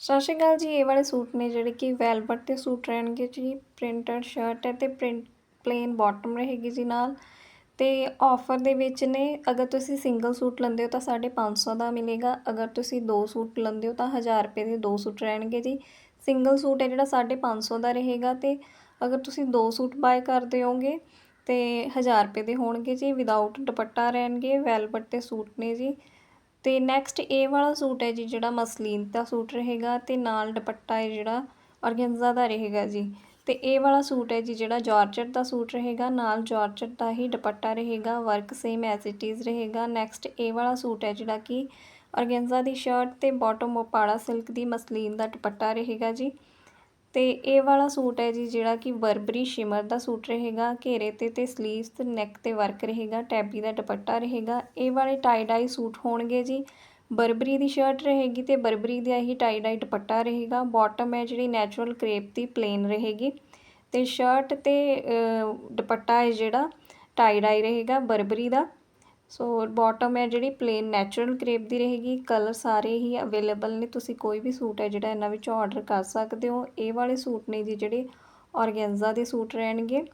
ਸਤਿ ਸ਼੍ਰੀ ਅਕਾਲ ਜੀ, ਇਹ ਵਾਲੇ ਸੂਟ ਨੇ ਜਿਹੜੇ ਕਿ ਵੈਲਵਟ ਦੇ ਸੂਟ ਰਹਿਣਗੇ ਜੀ ਪ੍ਰਿੰਟਡ ਸ਼ਰਟ ਹੈ ਤੇ ਪ੍ਰਿੰਟ ਪਲੇਨ ਬਾਟਮ ਰਹੇਗੀ ਜੀ ਨਾਲ ਤੇ ਆਫਰ ਦੇ ਵਿੱਚ ਨੇ, ਅਗਰ ਤੁਸੀਂ ਸਿੰਗਲ ਸੂਟ ਲੈਂਦੇ ਹੋ ਤਾਂ 550 ਦਾ ਮਿਲੇਗਾ, ਅਗਰ ਤੁਸੀਂ ਦੋ ਸੂਟ ਲੈਂਦੇ ਹੋ ਤਾਂ 1000 ਰੁਪਏ ਦੇ ਦੋ ਸੂਟ ਰਹਿਣਗੇ ਜੀ। ਸਿੰਗਲ ਸੂਟ ਹੈ ਜਿਹੜਾ 550 ਦਾ ਰਹੇਗਾ ਤੇ ਅਗਰ ਤੁਸੀਂ ਦੋ ਸੂਟ ਬਾਏ ਕਰਦੇ ਹੋਗੇ ਤੇ 1000 ਰੁਪਏ ਦੇ ਹੋਣਗੇ ਜੀ ਵਿਦਆਊਟ ਦੁਪੱਟਾ ਰਹਿਣਗੇ ਵੈਲਵਟ ਦੇ ਸੂਟ ਨੇ ਜੀ। ਤੇ ਨੈਕਸਟ ਇਹ ਵਾਲਾ ਸੂਟ ਹੈ ਜੀ, ਜਿਹੜਾ ਮਸਲੀਨ ਦਾ ਸੂਟ ਰਹੇਗਾ ਤੇ ਨਾਲ ਦੁਪੱਟਾ ਹੈ ਜਿਹੜਾ ਔਰਗੈਂਜ਼ਾ ਦਾ ਰਹੇਗਾ ਜੀ। ਤੇ ਇਹ ਵਾਲਾ ਸੂਟ ਹੈ ਜੀ, ਜਿਹੜਾ ਜਾਰਜਟ ਦਾ ਸੂਟ ਰਹੇਗਾ, ਨਾਲ ਜਾਰਜਟ ਦਾ ਹੀ ਦੁਪੱਟਾ ਰਹੇਗਾ work same as it is ਰਹੇਗਾ। ਨੈਕਸਟ ਇਹ ਵਾਲਾ ਸੂਟ ਹੈ ਜਿਹੜਾ ਕਿ ਔਰਗੈਂਜ਼ਾ ਦੀ ਸ਼ਰਟ ਤੇ ਬਾਟਮ ਉਪਾੜਾ ਸਿਲਕ ਦੀ ਮਸਲੀਨ ਦਾ ਦੁਪੱਟਾ ਰਹੇਗਾ ਜੀ। ਤੇ ਇਹ ਵਾਲਾ ਸੂਟ ਹੈ ਜੀ, ਜਿਹੜਾ ਕਿ ਬਰਬਰੀ ਸ਼ਿਮਰ ਦਾ ਸੂਟ ਰਹੇਗਾ, ਘੇਰੇ ਤੇ ਤੇ ਸਲੀਵਸ ਤੇ ਨੈਕ ਤੇ ਵਰਕ ਰਹੇਗਾ ਟੈਬੀ ਦਾ ਦੁਪੱਟਾ ਰਹੇਗਾ। ਇਹ ਵਾਲੇ ਟਾਈ ਡਾਈ ਸੂਟ ਹੋਣਗੇ ਜੀ। ਬਰਬਰੀ ਦੀ ਸ਼ਰਟ ਰਹੇਗੀ ਤੇ ਬਰਬਰੀ ਦਾ ਹੀ ਟਾਈ ਡਾਈ ਦੁਪੱਟਾ ਰਹੇਗਾ। ਬਾਟਮ ਹੈ ਜਿਹੜੀ ਨੈਚੁਰਲ ਕ੍ਰੇਪ ਦੀ ਪਲੇਨ ਰਹੇਗੀ ਤੇ ਸ਼ਰਟ ਤੇ ਦੁਪੱਟਾ ਹੈ ਜਿਹੜਾ ਟਾਈ ਡਾਈ ਰਹੇਗਾ ਬਰਬਰੀ ਦਾ। ਸੋ ਬਾਟਮ ਹੈ ਜਿਹੜੀ ਪਲੇਨ ਨੈਚੁਰਲ ਕ੍ਰੇਪ ਦੀ ਰਹੇਗੀ ਕਲਰ ਸਾਰੇ ਹੀ ਅਵੇਲੇਬਲ ਨੇ, ਤੁਸੀਂ ਕੋਈ ਵੀ ਸੂਟ ਹੈ ਜਿਹੜਾ ਇਹਨਾਂ ਵਿੱਚੋਂ ਆਰਡਰ ਕਰ ਸਕਦੇ ਹੋ। ਇਹ ਵਾਲੇ ਸੂਟ ਨੇ ਜੀ ਜਿਹੜੇ ਔਰਗੈਂਜ਼ਾ ਦੇ ਸੂਟ ਰਹਿਣਗੇ।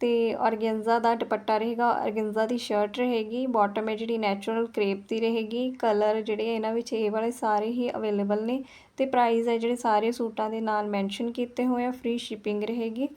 ਤੇ ਔਰਗੈਂਜ਼ਾ ਦਾ ਦੁਪੱਟਾ ਰਹੇਗਾ ਔਰਗੈਂਜ਼ਾ ਦੀ ਸ਼ਰਟ ਰਹੇਗੀ ਬਾਟਮ ਹੈ ਜਿਹੜੀ ਨੈਚੁਰਲ ਕ੍ਰੇਪ ਦੀ ਰਹੇਗੀ ਕਲਰ ਜਿਹੜੇ ਇਹਨਾਂ ਵਿੱਚ ਇਹ ਵਾਲੇ ਸਾਰੇ ਹੀ ਅਵੇਲੇਬਲ ਨੇ। ਤੇ ਪ੍ਰਾਈਸ ਹੈ ਜਿਹੜੇ ਸਾਰੇ ਸੂਟਾਂ ਦੇ ਨਾਲ ਮੈਂਸ਼ਨ ਕੀਤੇ ਹੋਏ ਆ ਫ੍ਰੀ ਸ਼ਿਪਿੰਗ ਰਹੇਗੀ।